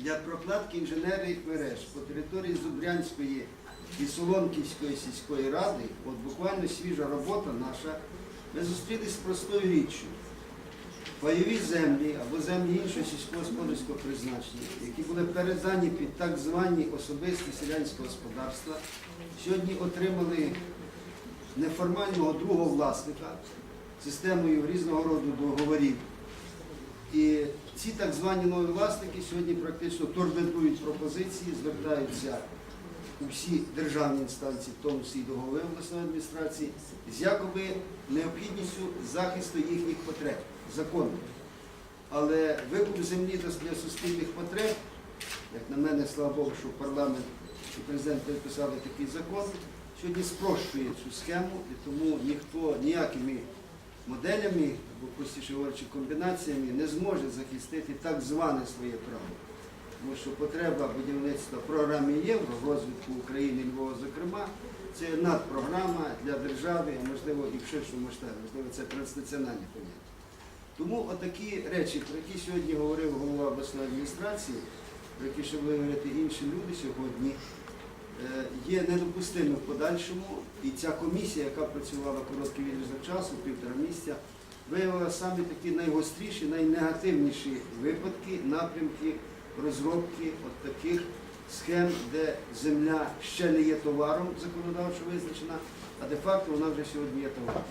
для прокладки інженерних мереж по території Зубрянської і Солонківської сільської ради, от буквально свіжа робота наша, ми зустрілися з простою річчю. Пайові землі або землі іншого сільськогосподарського призначення, які були передані під так звані особисті селянського господарства, сьогодні отримали неформального другого власника системою різного роду договорів. Ці так звані нові власники сьогодні практично торпедують пропозиції, звертаються у всі державні інстанції, в тому числі до голови обласної адміністрації, з якоби необхідністю захисту їхніх потреб законно. Але викуп землі для суспільних потреб, як на мене, слава Богу, що парламент і президент підписали такий закон, сьогодні спрощує цю схему, і тому ніхто ніякими моделями, або простіше говорячи, комбінаціями не зможе захистити так зване своє право. Тому що потреба будівництва програми євро, розвитку України, Львова, зокрема, це надпрограма для держави, а можливо і в ширшому масштабі, можливо, це транснаціональне поняття. Тому отакі речі, про які сьогодні говорив голова обласної адміністрації, про які ще будуть говорити інші люди сьогодні, є недопустимим в подальшому. І ця комісія, яка працювала короткий відрізок часу, півтора місяця, виявила саме такі найгостріші, найнегативніші випадки, напрямки розробки от таких схем, де земля ще не є товаром законодавчо визначена, а де-факто вона вже сьогодні є товаром.